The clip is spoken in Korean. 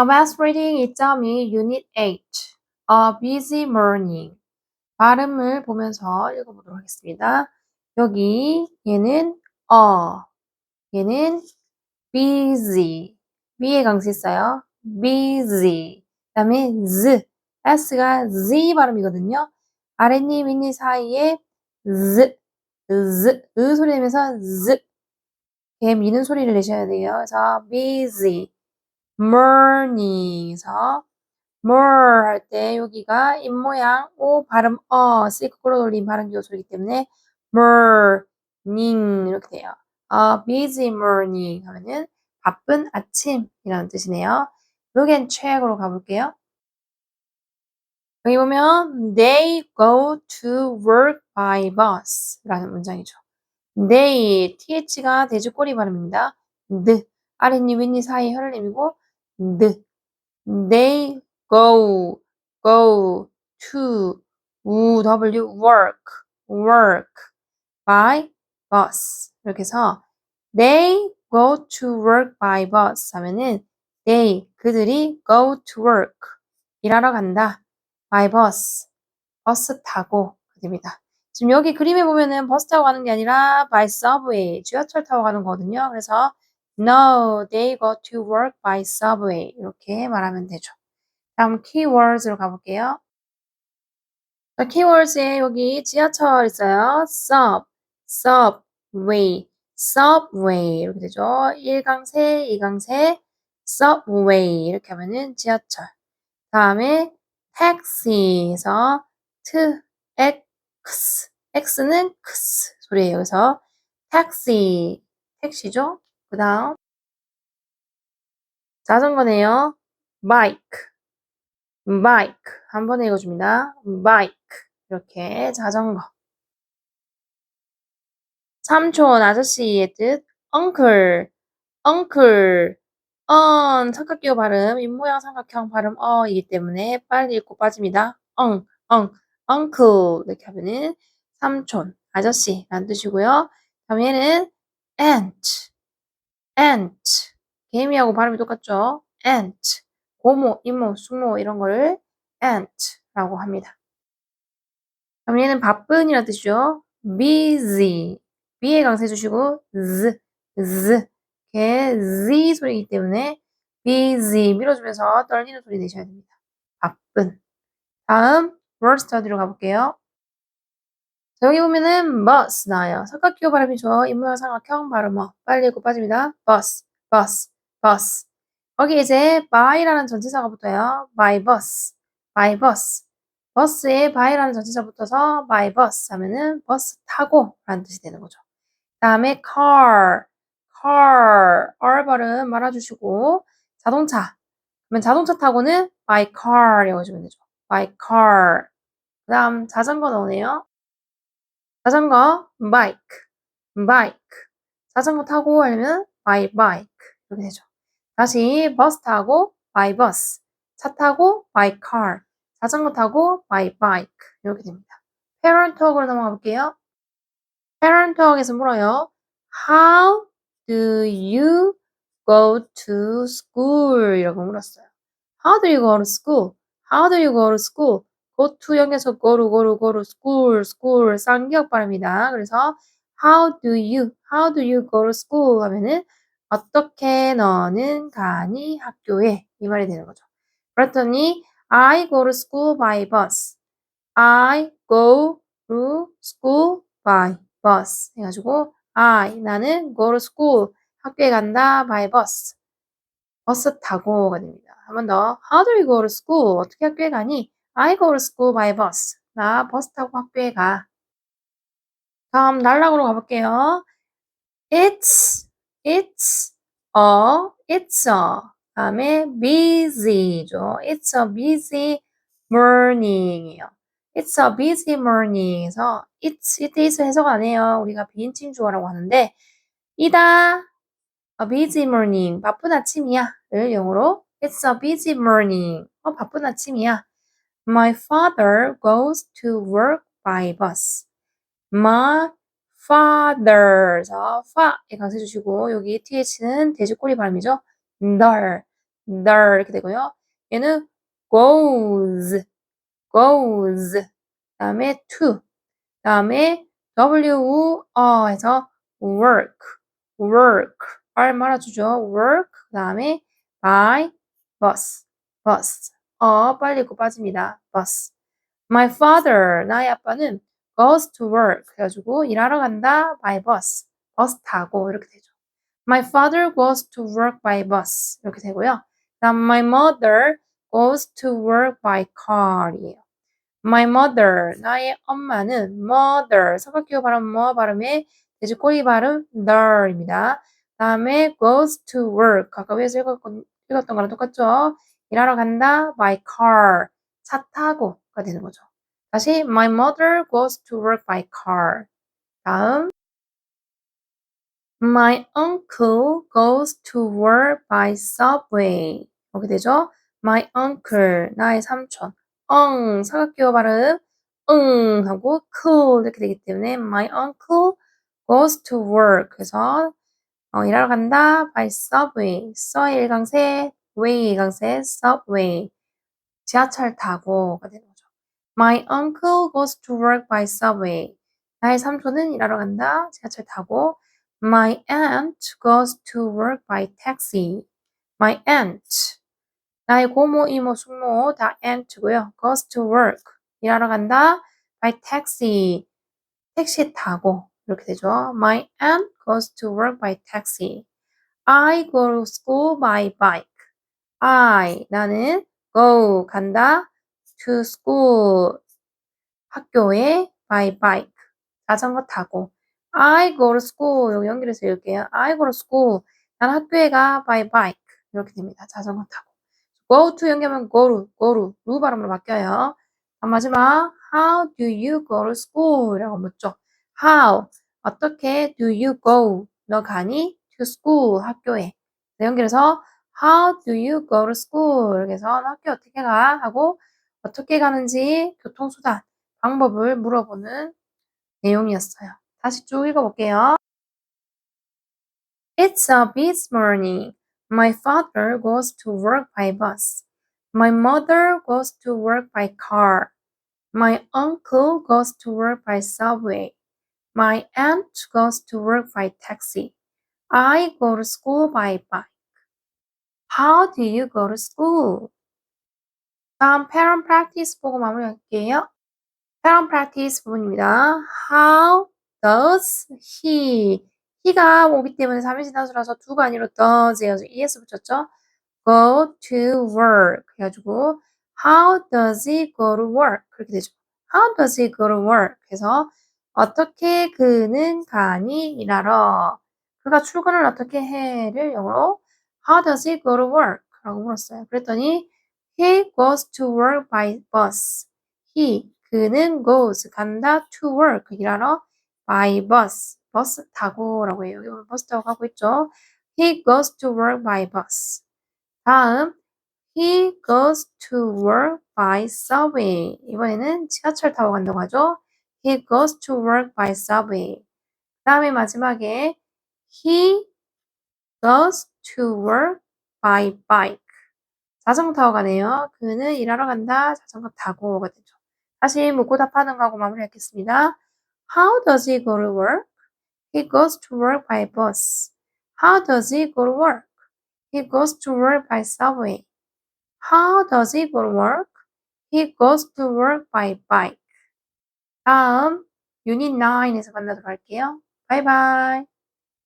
자, math reading 2.2 unit 8 A busy morning 발음을 보면서 읽어보도록 하겠습니다. 여기 얘는 a 얘는 busy B의 강세 있어요. busy 그 다음에 z s가 z 발음이거든요. 아랫니 윗니 사이에 z z 으 소리 내면서 z 개 미는 소리를 내셔야 돼요. 그래서 busy morning에서 more 할 때 여기가 입모양 o 발음 어 c 거꾸로 돌린 발음 기호 소리기 때문에 morning 이렇게 돼요. A busy morning 하면은 바쁜 아침이라는 뜻이네요. Look and check으로 가볼게요. 여기 보면 they go to work by bus 라는 문장이죠. they, th가 대주꼬리 발음입니다. the, 아랫니 윗니 사이 혀를 내밀고 they go, go to, w, work, work by bus 이렇게 해서 they go to work by bus 하면은 they, 그들이 go to work 일하러 간다 by bus 버스 타고 됩니다. 지금 여기 그림에 보면은 버스 타고 가는 게 아니라 by subway 지하철 타고 가는 거거든요. 그래서 no, they go to work by subway 이렇게 말하면 되죠. 다음 keywords로 가볼게요. 자, keywords에 여기 지하철 있어요. sub, subway, subway 이렇게 되죠. 1강세, 2강세, subway 이렇게 하면은 지하철. 다음에 taxi에서 t, x, x는 x 소리예요. 그래서 taxi, 택시죠. 그 다음 자전거네요. bike, bike 한 번에 읽어줍니다. bike 이렇게 자전거. 삼촌 아저씨의 뜻 uncle, uncle, on 삼각기호 발음, 입모양 삼각형 발음 어이기 때문에 빨리 읽고 빠집니다. 엉, 엉, uncle 이렇게 하면은 삼촌, 아저씨라는 뜻이고요. 다음 얘는 aunt, aunt 개미하고 발음이 똑같죠? aunt 고모, 이모, 숙모 이런 거를 aunt라고 합니다. 다음 얘는 바쁜이라는 뜻이죠. busy b에 강세 주시고 z, z 개 z 소리이기 때문에 busy 밀어주면서 떨리는 소리 내셔야 됩니다. 바쁜 다음 word study로 가볼게요. 자, 여기 보면은 bus 나와요. 삼각기호 발음이죠. 입모양 삼각형 발음어. 빨리 읽고 빠집니다. bus, bus, bus. 거기 이제 by라는 전치사가 붙어요. by bus, by bus. 버스에 by라는 전치사 붙어서 by bus 하면은 버스 타고 라는 뜻이 되는 거죠. 다음에 car, car, r 발음 말아주시고 자동차. 그러면 자동차 타고는 by car 이어주면 되죠. by car. 그 다음 자전거 나오네요. 자전거 bike, bike. 자전거 타고 하려면 by bike 이렇게 되죠. 다시 버스 타고 by bus, 차 타고 by car, 자전거 타고 by bike 이렇게 됩니다. parent talk으로 넘어가 볼게요. parent talk에서 물어요. How do you go to school? 이라고 물었어요. How do you go to school? How do you go to school? Go to go to school school 쌍기역 발음이다. 그래서 how do you how do you go to school 하면은 어떻게 너는 가니 학교에 이 말이 되는 거죠. 그랬더니 I go to school by bus. I go to school by bus 해가지고 I 나는 go to school 학교에 간다 by bus 버스 타고가 됩니다. 한 번 더 How do you go to school? 어떻게 학교에 가니? I go to school by bus. 나 버스 타고 학교에 가. 다음 날락으로 가볼게요. It's, it's a, it's a. 다음에 busy죠. It's a busy morning이에요. It's a busy morning에서 it's, it is 해석 안 해요. 우리가 비인칭 주어라고 하는데 이다 a busy morning 바쁜 아침이야 를 영어로 It's a busy morning. 어, 바쁜 아침이야. My father goes to work by bus. My father. 자, fa에 강세 주시고, 여기 th는 돼지꼬리 발음이죠. 널, there 이렇게 되고요. 얘는 goes, goes. 다음에 to. 다음에 w, 어 해서 work, work. 말 말아주죠. work. 그 다음에 by bus, bus. 어 빨리 고 빠집니다. bus. My father, 나의 아빠는 goes to work. 그래가지고 일하러 간다 by bus. 버스 타고 이렇게 되죠. My father goes to work by bus. 이렇게 되고요. 다음 my mother goes to work by car이에요. My mother, 나의 엄마는 mother, 삼각기호 발음 뭐 발음에 돼지꼬리 발음 there입니다. 다음에 goes to work, 아까 위에서 읽었던, 읽었던 거랑 똑같죠? 일하러 간다 by car, 차 타고가 되는 거죠. 다시 my mother goes to work by car. 다음 My uncle goes to work by subway. 이렇게 되죠? My uncle, 나의 삼촌. 엉, 사각기호 발음. 응 하고 cool 이렇게 되기 때문에 my uncle goes to work. 그래서 어, 일하러 간다 by subway. 서의 일강세, way 일강세, subway. 지하철 타고가 되는 거죠. My uncle goes to work by subway. 나의 삼촌은 일하러 간다. 지하철 타고. My aunt goes to work by taxi. My aunt. 나의 고모, 이모, 숙모 다 aunt고요. goes to work. 일하러 간다. by taxi. 택시 타고 이렇게 되죠. My aunt goes to work by taxi. I go to school by bike. I 나는 go 간다 to school 학교에 by bike 자전거 타고 I go to school 여기 연결해서 읽을게요. I go to school 난 학교에 가 by bike 이렇게 됩니다. 자전거 타고 go to 연결하면 go to go to 루 발음으로 바뀌어요. 마지막 How do you go to school? 이라고 묻죠. How 어떻게 do you go? 너 가니? to school 학교에 연결해서 How do you go to school? 해서 학교 어떻게 가? 하고 어떻게 가는지 교통수단 방법을 물어보는 내용이었어요. 다시 쭉 읽어볼게요. It's a busy morning. My father goes to work by bus. My mother goes to work by car. My uncle goes to work by subway. My aunt goes to work by taxi. I go to school by bike. How do you go to school? 다음 parent practice 보고 마무리할게요. parent practice 부분입니다. How does he? he가 오기 때문에 3인칭 단수라서 do가 아니라 does 해가지고 es 붙였죠. go to work 해가지고 how does he go to work? 그렇게 되죠. how does he go to work? 그래서 어떻게 그는 가니 일하러 그가 출근을 어떻게 해를 영어로 How does he go to work? 라고 물었어요. 그랬더니 He goes to work by bus. He, 그는 goes, 간다 to work, 일하러 by bus. 버스 타고 라고 해요. 여기 버스 타고 가고 있죠. He goes to work by bus. 다음, He goes to work by subway. 이번에는 지하철 타고 간다고 하죠. He goes to work by subway. 그 다음에 마지막에 He goes to work by bike. 자전거 타고 가네요. 그는 일하러 간다. 자전거 타고가 되죠. 다시 묻고 답하는 거하고 마무리하겠습니다. How does he go to work? He goes to work by bus. How does he go to work? He goes to work by subway. How does he go to work? He goes to work by bike. 다음 유닛 9에서 만나도록 할게요. 바이바이.